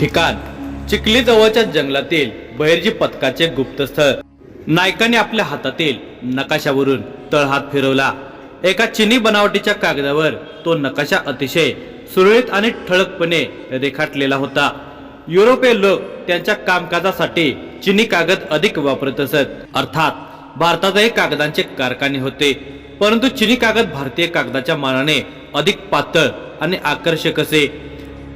ठिकाण. चिखली जवळच्या जंगलातील बहिर्जी पथकाचे गुप्तस्थळ. नायकाने आपल्या हातातील नकाशावरून तळहात फिरवला. एका चिनी बनावटीच्या कागदावर तो नकाशा अतिशय सुरळीत आणि ठळकपणे रेखाटलेला होता. युरोपीय लोक त्यांच्या कामकाजासाठी चिनी कागद अधिक वापरत असत. अर्थात भारतातही कागदांचे कारखाने होते. परंतु चिनी कागद भारतीय कागदाच्या मानाने अधिक पातळ आणि आकर्षक असे.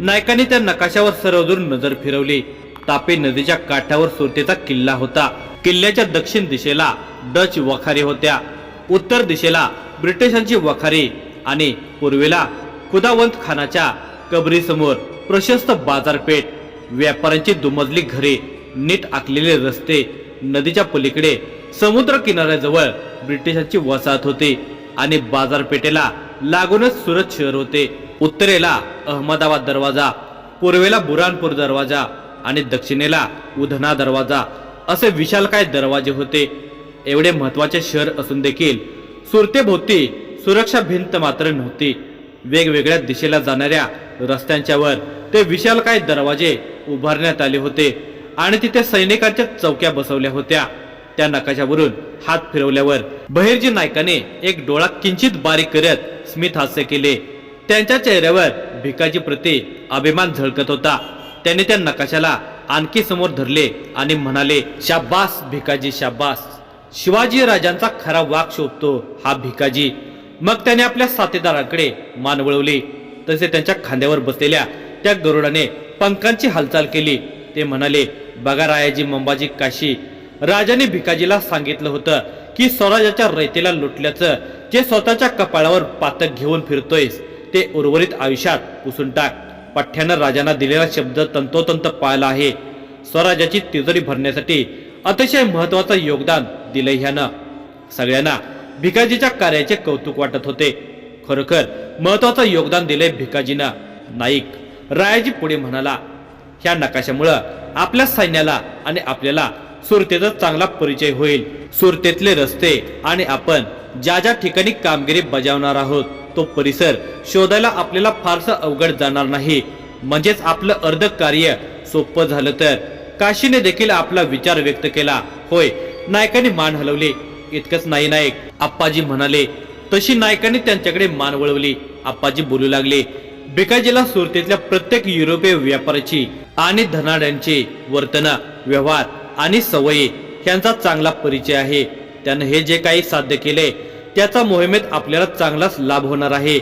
नायकाने त्या नकाशावर सर्वदूर नजर फिरवली. तापे नदीच्या काठावर सुरतेचा किल्ला होता. किल्ल्याच्या दक्षिण दिशेला डच वखारी होत्या. उत्तर दिशेला ब्रिटिशांची वखारी आणि पूर्वेला खुदावंत खानाच्या कबरीसमोर प्रशस्त बाजारपेठ. व्यापाऱ्यांची दुमजली घरे नीट आखलेले रस्ते नदीच्या पलीकडे समुद्र किनाऱ्याजवळ ब्रिटिशांची वसाहत होती आणि बाजारपेठेला लागूनच सुरत शहर होते. उत्तरेला अहमदाबाद दरवाजा पूर्वेला बुरानपूर दरवाजा आणि दक्षिणेला उधना दरवाजा असे विशालकाय दरवाजे होते? एवढे महत्त्वाचे शहर असून देखील सुरतेभोवती सुरक्षा भिंत मात्र नव्हती. वेगवेगळ्या दिशेला जाणाऱ्या रस्त्यांच्यावर ते विशालकाय दरवाजे उभारण्यात आले होते आणि तिथे सैनिकांच्या चौक्या बसवल्या होत्या. त्या नकाशावरून हात फिरवल्यावर बहिर्जी नायकाने एक डोळा किंचित बारीक करत स्मित हास्य केले. त्यांच्या चेहऱ्यावर भिकाजी प्रती अभिमान झळकत होता. त्याने त्या नकाशाला आणखी समोर धरले आणि म्हणाले शाबास भिकाजी शाबास. शिवाजी राजांचा खरा वाक शोधतो हा भिकाजी. मग त्याने आपल्या साथीदाराकडे मान वळवली. तसे त्यांच्या खांद्यावर बसलेल्या त्या गरुडाने पंखांची हालचाल केली. ते म्हणाले बघा रायाजी मंबाजी काशी. राजाने भिकाजीला सांगितलं होतं की स्वराज्याच्या रयतेला लुटल्याचं जे स्वतःच्या कपाळावर पातक घेऊन फिरतोयस. ते उर्वरित आयुष्यात पुसून टाक. पठ्ठ्यानं राजांना दिलेला शब्द तंतोतंत पाळला आहे. स्वराज्याची तिजोरी भरण्यासाठी अतिशय महत्वाचं योगदान दिलंय ह्यानं. सगळ्यांना भिकाजीच्या कार्याचे कौतुक वाटत होते. खरोखर महत्वाचं योगदान दिलंय भिकाजीनं. नाईक रायाजी पुढे म्हणाला ह्या नकाशामुळं आपल्या सैन्याला आणि आपल्याला सुरतेचा चांगला परिचय होईल. सुरतेतले रस्ते आणि आपण ज्या ज्या ठिकाणी कामगिरी बजावणार आहोत तो परिसर शोधायला आपल्याला फारसं अवघड जाणार नाही. म्हणजेच आपलं अर्ध कार्य सोपं झालं तर. काशीने देखील आपला विचार व्यक्त केला. होय नायकाने मान हलवली. इतकंच नाही नायक आप्पाजी म्हणाले तशी नायकाने त्यांच्याकडे मान वळवली. आप्पाजी बोलू लागले भिकाजीला सुरतेतल्या प्रत्येक युरोपीय व्यापाऱ्याची आणि धनाड्यांची वर्तन व्यवहार आणि सवयी यांचा चांगला परिचय आहे. त्यानं हे जे काही साध्य केले त्याचा मोहिमेत आपल्याला चांगलाच लाभ होणार आहे.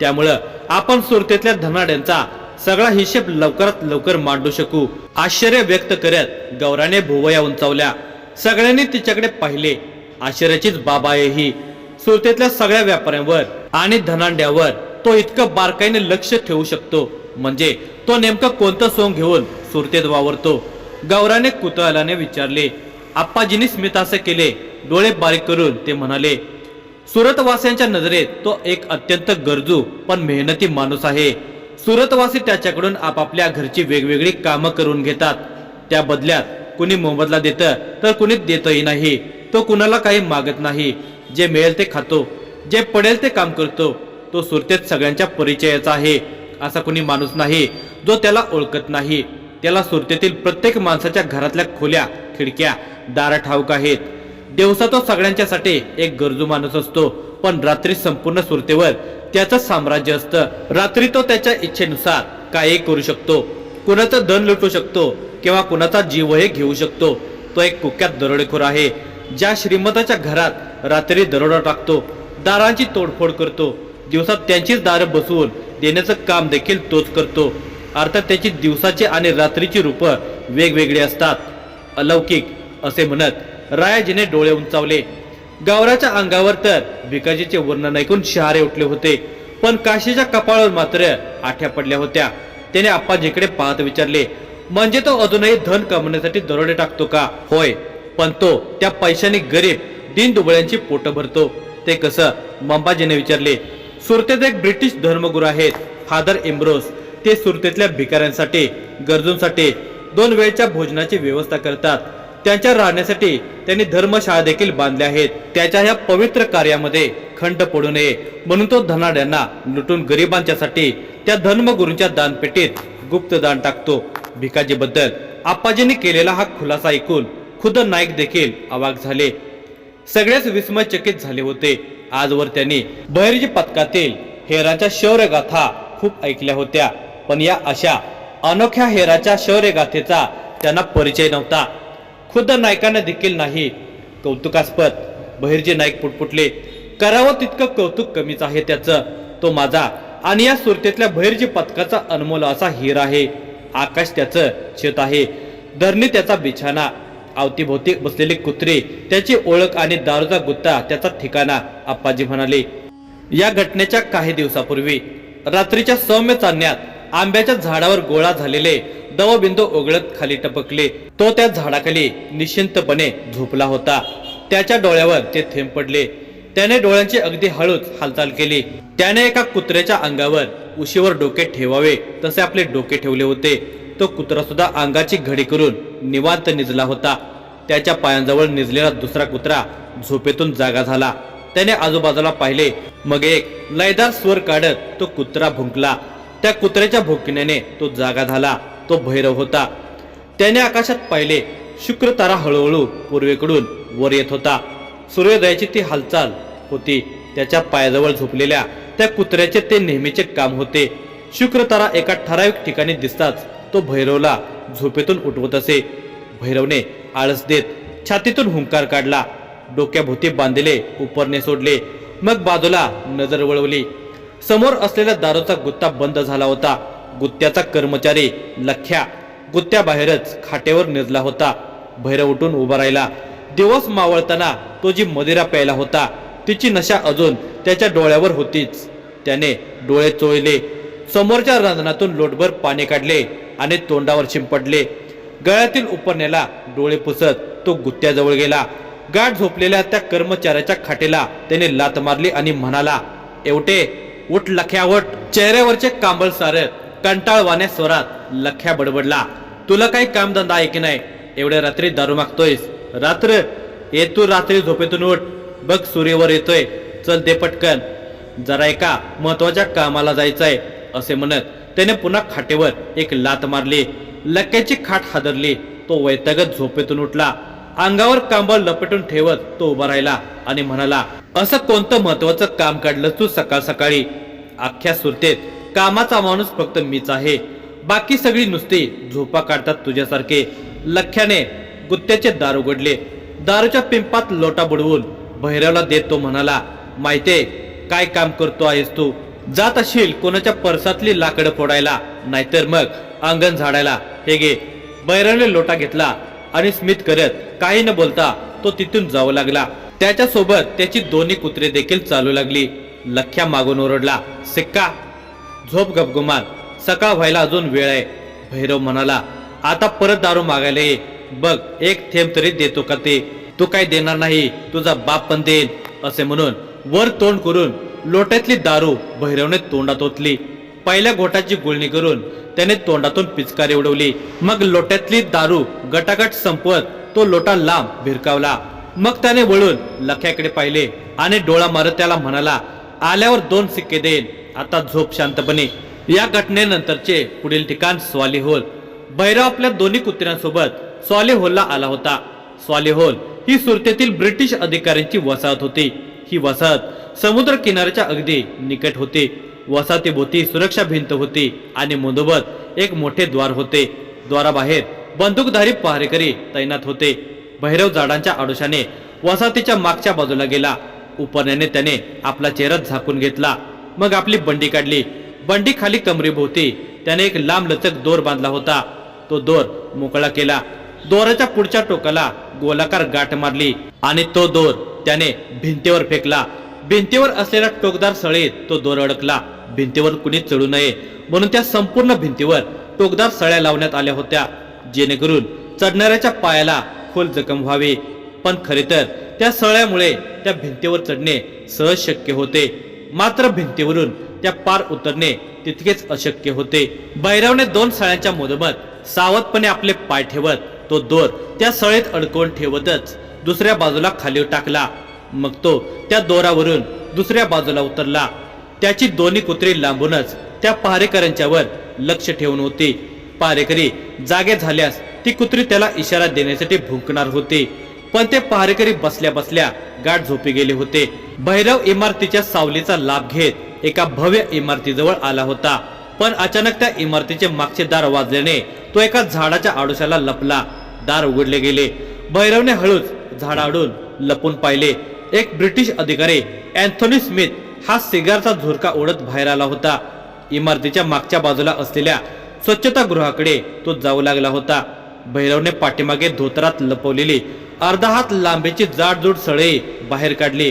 त्यामुळं आपण सुरतेतल्या धनाड्यांचा सगळा हिशेब लवकरात लवकर मांडू शकू. आश्चर्य व्यक्त करत गौराने भुवया उंचावल्या. सगळ्यांनी तिच्याकडे पाहिले. आश्चर्याचीच बाब आहे ही. सुरतेतल्या सगळ्या व्यापाऱ्यांवर आणि धनांड्यावर तो इतकं बारकाईने लक्ष ठेवू शकतो. म्हणजे तो नेमकं कोणतं सोंग घेऊन सुरतेत वावरतो? गौराने कुतूहलाने विचारले आप्पाजींनी स्मितासे केले डोळे बारीक करून ते म्हणाले सुरतवासियांच्या नजरेत तो एक अत्यंत गरजू पण मेहनती माणूस आहे. सुरतवासी त्याच्याकडून आपापल्या घरची वेगवेगळी कामं करून घेतात. त्या बदल्यात कुणी मोबदला देतं तर कुणी देतही नाही. तो कुणाला काही मागत नाही. जे मिळेल ते खातो. जे पडेल ते काम करतो. तो सुरतेत सगळ्यांच्या परिचयाचा आहे असा कुणी माणूस नाही जो त्याला ओळखत नाही. त्याला सुरतेतील प्रत्येक माणसाच्या घरातल्या खोल्या खिडक्या दारा ठाऊक आहेत. दिवसा तो सगळ्यांच्यासाठी एक गरजू माणूस असतो पण रात्री संपूर्ण सुरतेवर त्याचं साम्राज्य असतं. रात्री तो त्याच्या इच्छेनुसार काही करू शकतो. कुणाचं धन लुटू शकतो किंवा कुणाचा जीवही घेऊ शकतो. तो एक कुख्यात दरोडेखोर आहे ज्या श्रीमंताच्या घरात रात्री दरोडा टाकतो दारांची तोडफोड करतो. दिवसात त्यांचीच दारं बसवून देण्याचं काम देखील तोच करतो. अर्थात त्याची दिवसाची आणि रात्रीची रूपं वेगवेगळी असतात. अलौकिक असे म्हणत रायाजीने डोळे उंचावले. गावराच्या अंगावर तर भिकाजीचे वर्णन ऐकून शहारे उठले होते. पण काशीच्या कपाळावर मात्र आठ्या पडल्या होत्या. त्याने आप्पाजीकडे पाहत विचारले म्हणजे तो अजूनही धन कमवण्यासाठी दरोडे टाकतो का? होय पण तो त्या पैशाने गरीब दिन दुबळ्यांची पोट भरतो. ते कसं? मंबाजीने विचारले सुरतेत एक ब्रिटिश धर्मगुरू आहेत फादर एम्ब्रोस ते सुरतेतल्या भिकाऱ्यांसाठी गरजूंसाठी दोन वेळच्या भोजनाची व्यवस्था करतात. त्यांच्या राहण्यासाठी त्यांनी धर्मशाळा देखील बांधल्या आहेत. त्याच्या ह्या पवित्र कार्यामध्ये खंड पडू नये. म्हणून तो धनाड्यांना लुटून गरिबांच्यासाठी त्या धर्मगुरूंच्या दानपेटीत गुप्त दान टाकतो. भिकाजीबद्दल आप्पाजींनी केलेला हा खुलासा ऐकून खुद नाईक देखील अवाक झाले. सगळेच विस्मयचकित झाले होते. आजवर त्यांनी बहिर्जी पथकातील हेराच्या शौर्य गाथा खूप ऐकल्या होत्या. पण या अशा अनोख्या हेराच्या शौर्य गाथेचा त्यांना परिचय नव्हता. खुद्द नायकांना देखील नाही. कौतुकास्पद बहिर्जी नाईक पुटपुटले. करावं तितकं कौतुक कमीच आहे त्याचं. तो माझा आणि या सुरतेतल्या बहिर्जी पथकाचा अनमोल असा हिरा आहे. आकाश त्याचं शेत आहे. धरणी त्याचा बिछाना. अवतीभोवती बसलेले कुत्रे त्याची ओळख आणि दारूचा गुत्ता त्याचा ठिकाणा आप्पाजी म्हणाले. या घटनेच्या काही दिवसापूर्वी रात्रीच्या सौम्य चांदण्यात आंब्याच्या झाडावर गोळा झालेले दवबिंदू ओघळत खाली टपकले. तो त्या झाडाखाली निश्चिंतपणे झोपला होता. त्याच्या डोळ्यावर ते थेंब पडले. त्याने डोळ्यांची अगदी हळूच हालचाल केली. त्याने एका कुत्र्याच्या अंगावर उशीवर डोके ठेवावे तसे आपले डोके ठेवले होते. तो कुत्रा सुद्धा अंगाची घडी करून निवांत निजला होता. त्याच्या पायांजवळ निजलेला दुसरा कुत्रा झोपेतून जागा झाला. त्याने आजूबाजूला पाहिले. मग एक लयदार स्वर काढत तो कुत्रा भुंकला. त्या कुत्र्याच्या भोकण्याने तो जागा झाला तो भैरव होता. त्याने आकाशात पाहिले शुक्र तारा हळूहळू पूर्वेकडून वर येत होता. सूर्योदयाची ती हालचाल होती त्याच्या पायाजवळ झोपलेल्या त्या कुत्र्याचे ते नेहमीचे काम होते. शुक्र तारा एका ठराविक ठिकाणी दिसताच तो भैरवला झोपेतून उठवत असे. भैरवने आळस देत छातीतून हुंकार काढला. डोक्याभोवती बांधले उपरणे सोडले. मग बाजूला नजर वळवली. समोर असलेला दारूचा गुत्ता बंद झाला होता. गुत्त्याचा कर्मचारी लख्या गुत्त्याबाहेरच खाटेवर निजला होता. भैरव उठून उभा राहिला. दिवस मावळताना तो जी मदिरा प्यायला होता तिची नशा अजून त्याच्या डोळ्यावर होतीच. त्याने डोळे चोळले. समोरच्या रंजनातून लोटभर पाणी काढले आणि तोंडावर शिंपडले गळ्यातील उपरण्याला डोळे पुसत तो गुत्त्याजवळ गेला. गाठ झोपलेल्या त्या कर्मचाऱ्याच्या खाटेला त्याने लात मारली आणि म्हणाला एवटे उठ लख्यावट चेहऱ्यावरचे कांबळ सारत कंटाळवाण्या स्वरात लख्या बडबडला. तुला काही कामधंदा आहे की नाही? एवढ्या रात्री दारू मागतोयस. रात्र ये तू रात्री झोपेतून उठ. बघ सूर्यवर येतोय. चल दे पटकन. जरा एका महत्त्वाच्या कामाला जायचंय असे म्हणत त्याने पुन्हा खाटेवर एक लात मारली. लक्क्याची खाट हादरली. तो वैतागत झोपेतून उठला. अंगावर कांबळ लपेटून ठेवत तो उभा राहिला आणि म्हणाला असं कोणतं महत्वाचं काम काढलं तू सकाळ सकाळी? अख्ख्या सुरतेत कामाचा माणूस फक्त मीच आहे. बाकी सगळी नुसती झोपा काढतात तुझ्यासारखे. लख्याने गुत्त्याचे दार उघडले. दारूच्या पिंपात लोटा बुडवून भैरवला देत तो म्हणाला माहिते काय काम करतो आहेस तू? जात असशील कोणाच्या परसातली लाकडं फोडायला. नाहीतर मग अंगण झाडायला. हे घे. भैरवने लोटा घेतला आणि स्मित करत काही न बोलता तो तिथून जाऊ लागला. त्याच्या सोबत त्याची दोन्ही कुत्रे देखील चालू लागली. लख्या मागून ओरडला सिक्का झोप गपगुमान सकाळ व्हायला अजून वेळ आहे. भैरव म्हणाला आता परत दारू मागायला ये. बघ एक थेंब तरी देतो का ते? तू काय देणार नाही तुझा बाप पण देईल. असे म्हणून वर तोंड करून लोट्यातली दारू भैरवने तोंडात ओतली. पहिल्या घोटाची गुळणी करून त्याने तोंडातून पिचकारी उडवली. मग लोट्यातली दारू गटागट संपवत तो लोटा लांब भिरकावला. मग त्याने वळून लख्याकडे पाहिले आणि डोळा मारत त्याला म्हणाला आल्यावर दोन सिक्के देईन. आता झोप शांतपणे या घटनेनंतरचे पुढील ठिकाण स्वालीहोल भैरव आपल्या दोन्ही कुत्र्यांसोबत स्वालिहोलला आला होता. स्वालीहोल ही सुरतेतील ब्रिटिश अधिकाऱ्यांची वसाहत होती. ही वसाहत समुद्र किनाऱ्याच्या अगदी निकट होती. वसाहतीभोवती सुरक्षा भिंत होती आणि मधोमध एक मोठे द्वार होते. द्वाराबाहेर बंदूकधारी पहारेकरी तैनात होते. भैरव झाडांच्या आडोशाने वसाहतीच्या मागच्या बाजूला गेला. उपरण्याने त्याने आपला चेहरा झाकून घेतला. मग आपली बंडी काढली. बंडी खाली कमरेभोवती त्याने एक लांब लचक दोर बांधला होता. तो दोर मोकळा केला. दोराच्या पुढच्या टोकाला गोलाकार गाठ मारली आणि तो दोर त्याने भिंतीवर फेकला. भिंतीवर असलेला टोकदार सळीत तो दोर अडकला. भिंतीवर कुणी चढू नये म्हणून त्या संपूर्ण भिंतीवर टोकदार सळ्या लावण्यात आल्या होत्या जेणेकरून चढणाऱ्याच्या पायाला खोल जखम व्हावी. पण खरे तर त्या सळ्यामुळे त्या भिंतीवर चढणे सहज शक्य होते. मात्र भिंतीवरून त्या पार उतरणे तितकेच अशक्य होते. बैरवने दोन सळ्यांच्या मोदमत सावधपणे आपले पाय ठेवत तो दोर त्या सळेत अडकवून ठेवतच दुसऱ्या बाजूला खाली टाकला. मग तो त्या दोरावरून दुसऱ्या बाजूला उतरला. त्याची दोन्ही कुत्री लांबूनच त्या पहारेकऱ्यांच्यावर लक्ष ठेवून होती. पहारेकरी जागे झाल्यास ती कुत्री त्याला इशारा देण्यासाठी भुंकणार होती. पण ते पहारेकरी बसल्या बसल्या गाठ झोपी गेले होते. भैरव इमारतीच्या सावलीचा लाभ घेत एका भव्य इमारतीजवळ आला होता. पण अचानक त्या इमारतीचे मागचे दार वाजल्याने तो एका झाडाच्या आडोशाला लपला. दार उघडले गेले. भैरवने हळूच झाडाडून लपून पाहिले. एक ब्रिटिश अधिकारी अँथोनी स्मिथ हा सिगारचा झुरका ओढत बाहेर आला होता. इमारतीच्या मागच्या बाजूला असलेल्या स्वच्छता गृहाकडे तो जाऊ लागला होता. भैरवने पाठीमागे धोतरात लपवलेली अर्धा हात लांबीची जाडजूड सळई बाहेर काढली.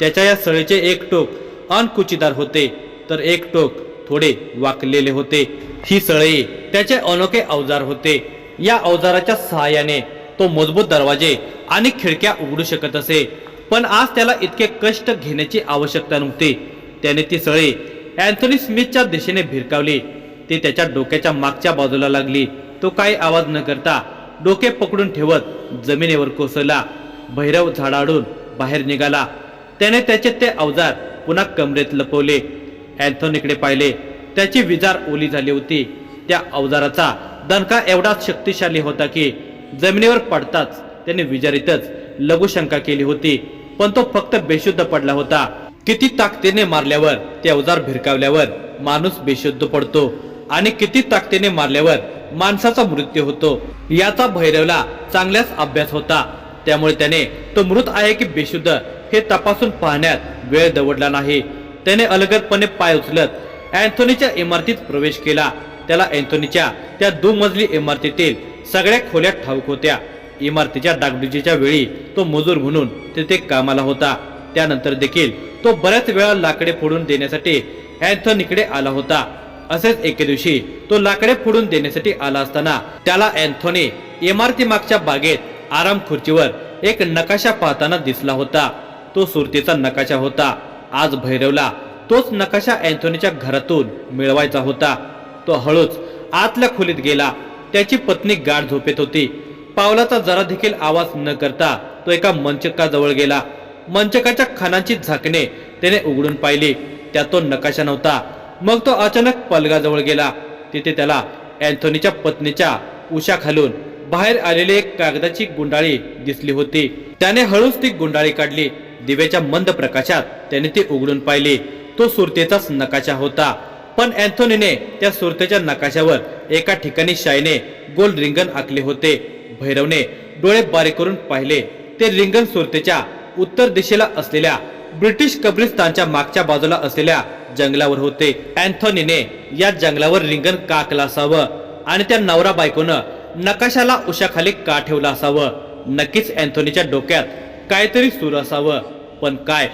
त्याच्या या सळीचे एक टोक अनकुचीदार होते तर एक टोक थोडे वाकलेले होते. ही सळई त्याचे अनोखे अवजार होते. या अवजाराच्या सहाय्याने तो मजबूत दरवाजे आणि खिडक्या उघडू शकत असे. पण आज त्याला इतके कष्ट घेण्याची आवश्यकता नव्हती. त्याने ती सळे अँथोनी स्मिथच्या दिशेने भिरकावली. ते त्याच्या डोक्याच्या मागच्या बाजूला लागली. तो काही आवाज न करता डोके पकडून ठेवत जमिनीवर कोसळला. भैरव झाडाडून बाहेर निघाला. त्याने त्याचे ते अवजार पुन्हा कमरेत लपवले. अँथोनीकडे पाहिले. त्याची विजार ओली झाली होती. त्या अवजाराचा दणका एवढा शक्तिशाली होता की जमिनीवर पडताच त्याने विजारीतच लघुशंका केली होती. पण तो फक्त बेशुद्ध पडला होता. किती ताकदीने मारल्यावर ते अवजार भिरकावल्यावर माणूस बेशुद्ध पडतो आणि किती ताकदीने मारल्यावर माणसाचा मृत्यू होतो. याचा भैरवला चांगल्याच अभ्यास होता. त्यामुळे त्याने तो मृत आहे की बेशुद्ध हे तपासून पाहण्यात वेळ दवडला नाही. त्याने अलगदपणे पाय उचलत अँथोनीच्या इमारतीत प्रवेश केला. त्याला अँथोनीच्या त्या दुमजली इमारतीतील सगळ्या खोल्या ठाऊक होत्या. इमारतीच्या डागडुजीच्या वेळी तो मजूर म्हणून तिथे कामाला होता. त्यानंतर देखील तो बऱ्याच वेळा लाकडे फोडून देण्यासाठी अँथोनीकडे आला होता. असेच एके दिवशी तो लाकडे फोडून देण्यासाठी आला असताना त्याला अँथोनी इमारती मागच्या बागेत आराम खुर्चीवर एक नकाशा पाहताना दिसला होता. तो सुरतीचा नकाशा होता. आज भैरवला तोच नकाशा अँथोनीच्या घरातून मिळवायचा होता. तो हळूच आतल्या खोलीत गेला. त्याची पत्नी गाढ झोपेत होती. पावलाचा जरा देखील आवाज न करता तो एका मंचकाजवळ गेला. मंचकाच्या खानांची झाकणे त्याने उघडून पाहिली. त्यात तो नकाशा नव्हता. मग तो अचानक पलगाजवळ गेला. तिथे त्याला अँथोनीच्या पत्नीच्या उशा खालून बाहेर आलेली एक कागदाची गुंडाळी दिसली होती. त्याने हळूच ती गुंडाळी काढली. दिव्याच्या मंद प्रकाशात त्याने ती उघडून पाहिली. तो सुरतेचाच नकाशा होता. पण अँथोनीने त्या सुरतेच्या नकाशावर एका ठिकाणी शाईने गोल रिंगण आखले होते. भैरवने डोळे बारीक करून पाहिले. ते रिंगण सुरतेच्या उत्तर दिशेला असलेल्या ब्रिटिश कब्रिस्तानच्या मागच्या बाजूला असलेल्या जंगलावर होते. अँथोनीने या जंगलावर रिंगण का केलं असावं? आणि त्या नवरा बायकोनं नकाशाला उशाखाली का ठेवलं असावं? नक्कीच अँथोनीच्या डोक्यात काहीतरी सुरू असावं. पण काय?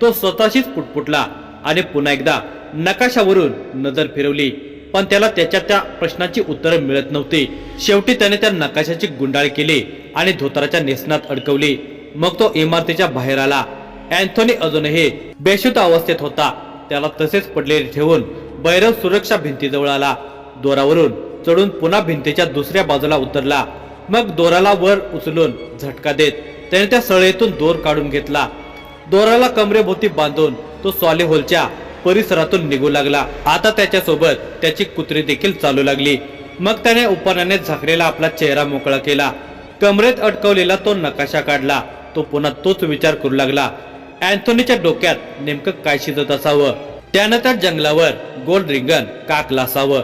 तो स्वतःशीच पुटपुटला आणि पुन्हा एकदा नकाशावरून नजर फिरवली. पण त्याला त्याच्या त्या प्रश्नाची उत्तरं मिळत नव्हती. शेवटी त्याने त्या नकाशाची गुंडाळ केली आणि धोतराच्या नेसनात अडकवली. मग तो इमारतीच्या बाहेर आला. अँथोनी अजूनही बेशुद्ध अवस्थेत होता. त्याला तसेच पडलेले ठेवून बैरव सुरक्षा भिंतीजवळ आला. दोरावरून चढून पुन्हा भिंतीच्या दुसऱ्या बाजूला उतरला. मग दोराला वर उचलून झटका देत त्याने त्या सळेतून दोर काढून घेतला. दोराला कमरेभोवती बांधून तो सॉले होलच्या परिसरातून निघू लागला. आता त्याच्यासोबत त्याची कुत्री देखील चालू लागली. मग त्याने उपानाने झाकलेला आपला चेहरा मोकळा केला. कमरेत अडकवलेला तो नकाशा काढला. तो पुन्हा तोच विचार करू लागला. अँथोनीच्या डोक्यात नेमकं काय शिजत असावं? त्यानं त्या जंगलावर गोल रिंगण काकला असावं.